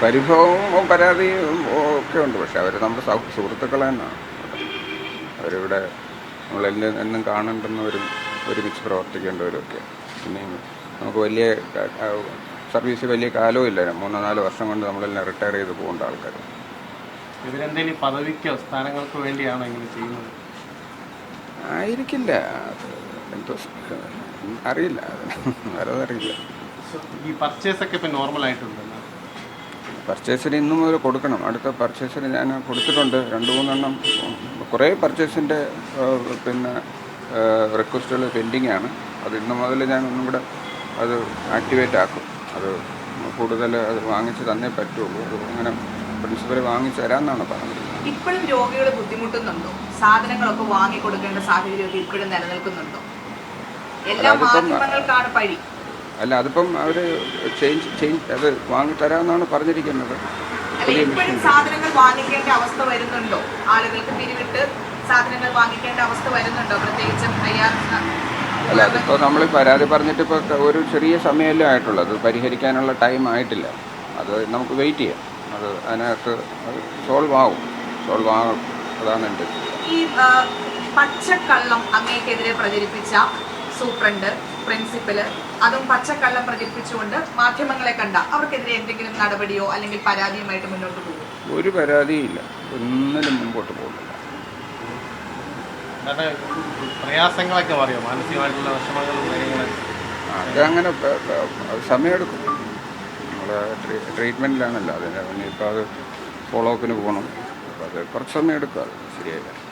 പരിഭവവും പരാതിയും ഒക്കെ ഉണ്ട്. പക്ഷെ അവർ നമ്മുടെ സുഹൃത്തുക്കൾ തന്നെയാണ്. അവരിവിടെ നമ്മളെല്ലാം എന്നും കാണേണ്ടുന്നവരും ഒരുമിച്ച് പ്രവർത്തിക്കേണ്ടവരും ഒക്കെ പിന്നെ നമുക്ക് വലിയ സർവീസ് വലിയ കാലവും ഇല്ല. മൂന്നോ നാലോ വർഷം കൊണ്ട് നമ്മളെല്ലാം റിട്ടയർ ചെയ്ത് പോകേണ്ട ആൾക്കാർ ഇവരെന്തെങ്കിലും പദവിക്കോ സ്ഥാനങ്ങൾക്കോ വേണ്ടിയാണോ ഇങ്ങനെ ചെയ്യുന്നത്? ആയിരിക്കില്ല. എന്തോ അറിയില്ല. വേറെ അറിയില്ല. ഈ പർച്ചേസ് ഒക്കെ ഇപ്പൊ നോർമൽ ആയിട്ടുണ്ട് പർച്ചേസിന് ഇന്നും മുതൽ കൊടുക്കണം. അടുത്ത പർച്ചേസിന് ഞാൻ കൊടുത്തിട്ടുണ്ട്. രണ്ട് മൂന്നെണ്ണം കുറേ പർച്ചേസിന്റെ പിന്നെ റിക്വസ്റ്റുകൾ പെൻഡിങ് ആണ്. അത് ഇന്ന് മുതൽ ഞാൻ ഒന്നും കൂടെ അത് ആക്ടിവേറ്റ് ആക്കും. അത് കൂടുതൽ അത് വാങ്ങിച്ച് തന്നേ പറ്റുള്ളൂ. അത് അങ്ങനെ പ്രിൻസിപ്പൽ വാങ്ങിച്ച് തരാമെന്നാണ് പറഞ്ഞത് ഇപ്പോഴും രോഗികൾ ബുദ്ധിമുട്ടുന്നുണ്ടോ? സാധനങ്ങളൊക്കെ വാങ്ങിക്കൊടുക്കേണ്ട സാഹചര്യമൊക്കെ ഇപ്പോഴും നിലനിൽക്കുന്നുണ്ടോ? എല്ലാ മാധ്യമങ്ങൾക്കാണ് പഴി. അല്ല അതിപ്പം അവർ ചേഞ്ച് ചേഞ്ച് അത് വാങ്ങിത്തരാമെന്നാണ് പറഞ്ഞിരിക്കുന്നത്. അല്ല പുതിയ മെഷീൻ സാധനങ്ങൾ വാങ്ങിക്കേണ്ട അവസ്ഥ വരുന്നുണ്ടോ? ആളുകൾക്ക് പിരിവിട്ട് സാധനങ്ങൾ വാങ്ങിക്കേണ്ട അവസ്ഥ വരുന്നുണ്ടോ? പ്രത്യേകിച്ചും അല്ല അതിപ്പോൾ നമ്മൾ പരാതി പറഞ്ഞിട്ട് ഇപ്പോൾ ഒരു ചെറിയ സമയമല്ലേ ആയിട്ടുള്ളൂ. അത് പരിഹരിക്കാനുള്ള ടൈം ആയിട്ടില്ല. അത് നമുക്ക് വെയിറ്റ് ചെയ്യാം. അത് അതിനകത്ത് അത് സോൾവ് ആവും. സോൾവ് ആകും അതാണ് എന്റെ ഈ പച്ചക്കള്ളം അങ്ങേക്കെതിരെ പ്രചരിപ്പിച്ച സൂപ്രണ്ട് പ്രിൻസിപ്പൽ അതും പച്ചക്കള്ളം പ്രചരിപ്പിച്ചുകൊണ്ട് മാധ്യമങ്ങളെ കണ്ട അവർക്കെതിരെ എന്തെങ്കിലും നടപടിയോ അല്ലെങ്കിൽ പരാതിയുമായിട്ട് മുന്നോട്ട് പോകും? ഒരു പരാതിയില്ല. ഒന്നിനും മുമ്പോട്ട് പോകുന്നില്ല. പ്രയാസങ്ങളൊക്കെ പറയോ? മാനസികമായിട്ടുള്ള വിഷമങ്ങളും കാര്യങ്ങളും? അത് അങ്ങനെ പ- പ- സമയമെടുക്കും. നമ്മൾ ട്രീറ്റ്മെന്റിലാണല്ലോ അതിന്. ഇനിയിപ്പോൾ അത് ഫോളോ അപ്പിന് പോകണം. അപ്പോൾ അത് കുറച്ച് സമയം എടുക്കുക അത് ശരിയായില്ല